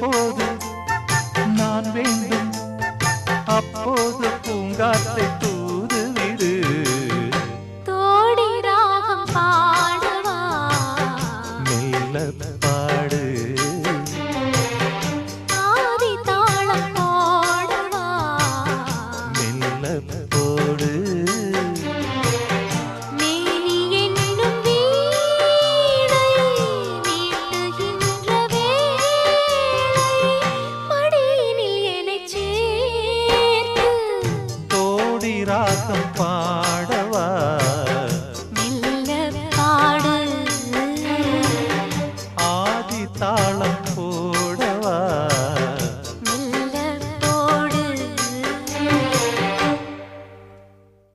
போது நான் வேண்டும். அப்போது பூங்காத்தை தூதுவிடு தோடி ராகம் பாடுவா? மெல்ல பாடு. அப்பா